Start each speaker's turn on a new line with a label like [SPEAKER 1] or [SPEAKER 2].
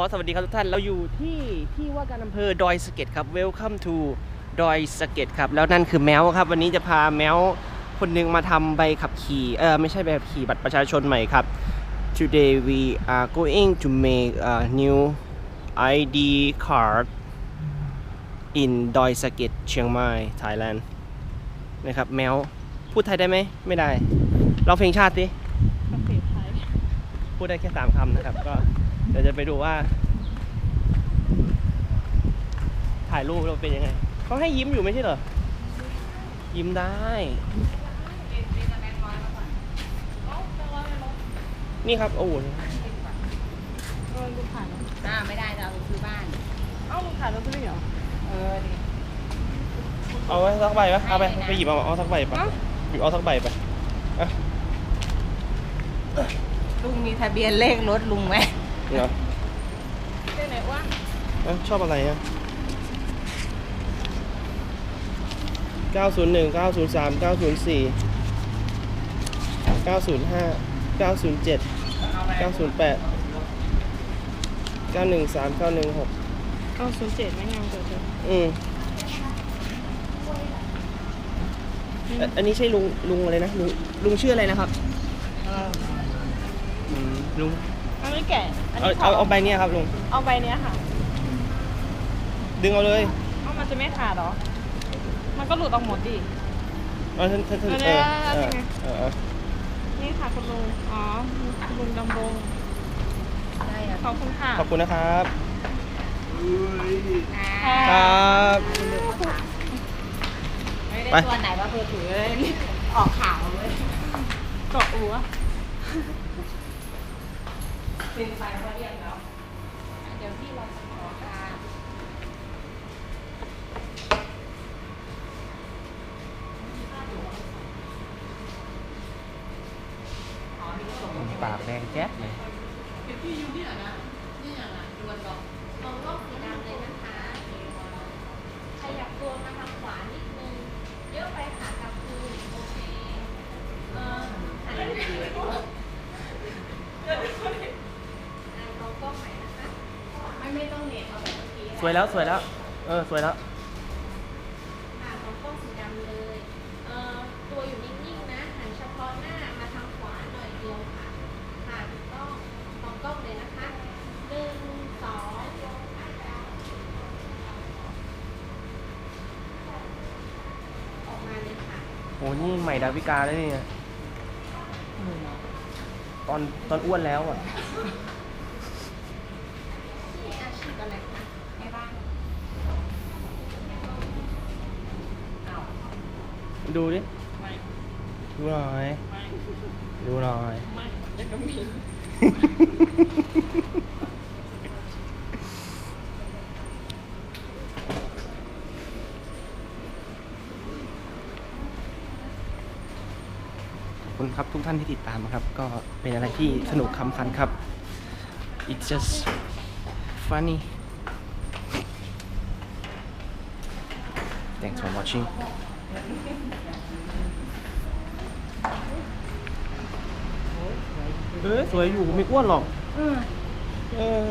[SPEAKER 1] อสวัสดีครับทุกท่าน เราอยู่ที่ที่ว่าการอำเภอดอยสะเก็ดครับ Welcome to ดอยสะเก็ดครับ แล้วนั่นคือแมวครับ วันนี้จะพาแมวคนหนึ่งมาทำใบขับขี่ เออไม่ใช่ใบขับขี่บัตรประชาชนใหม่ครับ Today we are going to make a new ID card in ดอยสะเก็ดเชียงใหม่ Thailand นะครับแมวพูดไทยได้ไหมไม่ได้ร้องเพลงชาติสิ
[SPEAKER 2] กาแฟไทย
[SPEAKER 1] พูดได้แค่สามคำนะครับก็ เดี๋ยวจะไปดูว่า ถ่ายรูปเราเป็นยังไงเขาให้ยิ้มอยู่ไม่ใช่เหรอ ยิ้มได้ นี่ครับ โอ้โห
[SPEAKER 2] เออลูกผ่านแล้ว
[SPEAKER 3] อ่าไม่ได้จะเอาไปซื้อบ้าน
[SPEAKER 2] เอ้าลูกผ่านแล้วซื้อเหรอ
[SPEAKER 3] เออนี่
[SPEAKER 1] เอาไว้สักใบปะเอาไป
[SPEAKER 3] ให้เลยนะ
[SPEAKER 1] ไปหยิบเอาเอาสักใบปะ
[SPEAKER 2] เอ้า
[SPEAKER 1] หยิบเอาสักใบไปอะ
[SPEAKER 3] ลุงมีทะเบียนเลขรถลุงไหม
[SPEAKER 1] เนาะ
[SPEAKER 2] เจ๊ไหนว่า
[SPEAKER 1] เอ้าชอบอะไรอะ901 903 904 905 907 908 913 916
[SPEAKER 2] เก้าศูนย์เจ็ดไม่งามเกิดเลย
[SPEAKER 1] อืมอะอันนี้ใช่ลุงลุงอะไรนะลุงลุงชื่ออะไรนะครับอืมลุง
[SPEAKER 2] อันนี้แก่อัน
[SPEAKER 1] เอา
[SPEAKER 2] นี้
[SPEAKER 1] เอาเอาใบเนี้ยครับลุง
[SPEAKER 2] เอาใบเนี้ยค่ะ
[SPEAKER 1] ดึงเอาเลย
[SPEAKER 2] เอ้ามันจะไม่ขาดเหรอ มันก็หลุดออกหมดดิ
[SPEAKER 1] เอาท่านท่านท่าน
[SPEAKER 2] เอา
[SPEAKER 1] เอ
[SPEAKER 2] เนี่ย
[SPEAKER 1] อ
[SPEAKER 2] เอา
[SPEAKER 1] เอ
[SPEAKER 2] เนี่
[SPEAKER 1] อย
[SPEAKER 2] ไง
[SPEAKER 1] เออเออ
[SPEAKER 2] นี่ค่ะคุณลุง อ๋อคุณลุงดำรง
[SPEAKER 3] ใช่อะ
[SPEAKER 2] ขอบคุณค่ะ
[SPEAKER 1] ขอบคุณนะครับ
[SPEAKER 3] อ่า
[SPEAKER 1] ครับ
[SPEAKER 3] ไม่ได้
[SPEAKER 1] ไป
[SPEAKER 3] ตัวไหนว่าเพื่อถือเลยออกข่าวเลย
[SPEAKER 2] เกาะอัว
[SPEAKER 3] เป็นไปเขาเรียกแล้วเดี๋ยวพี่เราจะขอการ
[SPEAKER 1] ปากแดงแจ๊ดเลย
[SPEAKER 4] เป็นพี่อยู่เนี่ยนะ ไม่ไม่ต้องเน็ตเอาแบบเมื่อกี้
[SPEAKER 1] สวยแล้วสวยแล้ว เออสวยแล้ว
[SPEAKER 4] ค่ะมองกล้องสีดำเลยเอ่อตัวอยู่นิ่งๆนะหันเฉพาะหน้ามาทางขวาหน่อยเดียวค่ะค่ะถูกต้องมองกล้องเลยนะคะหนึ่งสองออกมาเลยค่ะ
[SPEAKER 1] โหนี่ใหม่ดาวิกาเลยเนี่ยตอนตอนอ้วนแล้วอะ
[SPEAKER 4] ที่อาชีพอะไรคะแม่บ้าน
[SPEAKER 1] ดูดิ
[SPEAKER 2] ไม่
[SPEAKER 1] ดูหน่อย
[SPEAKER 2] ไม่
[SPEAKER 1] ดูหน่อย
[SPEAKER 2] ไม่เด็กก็มี
[SPEAKER 1] ขอบคุณครับทุกท่านที่ติดตามนะครับ ก็เป็นอะไรที่สนุกคำคันครับ it's just funny thanks for watching เออสวยอยู่ไม่อ้วนหรอก เออ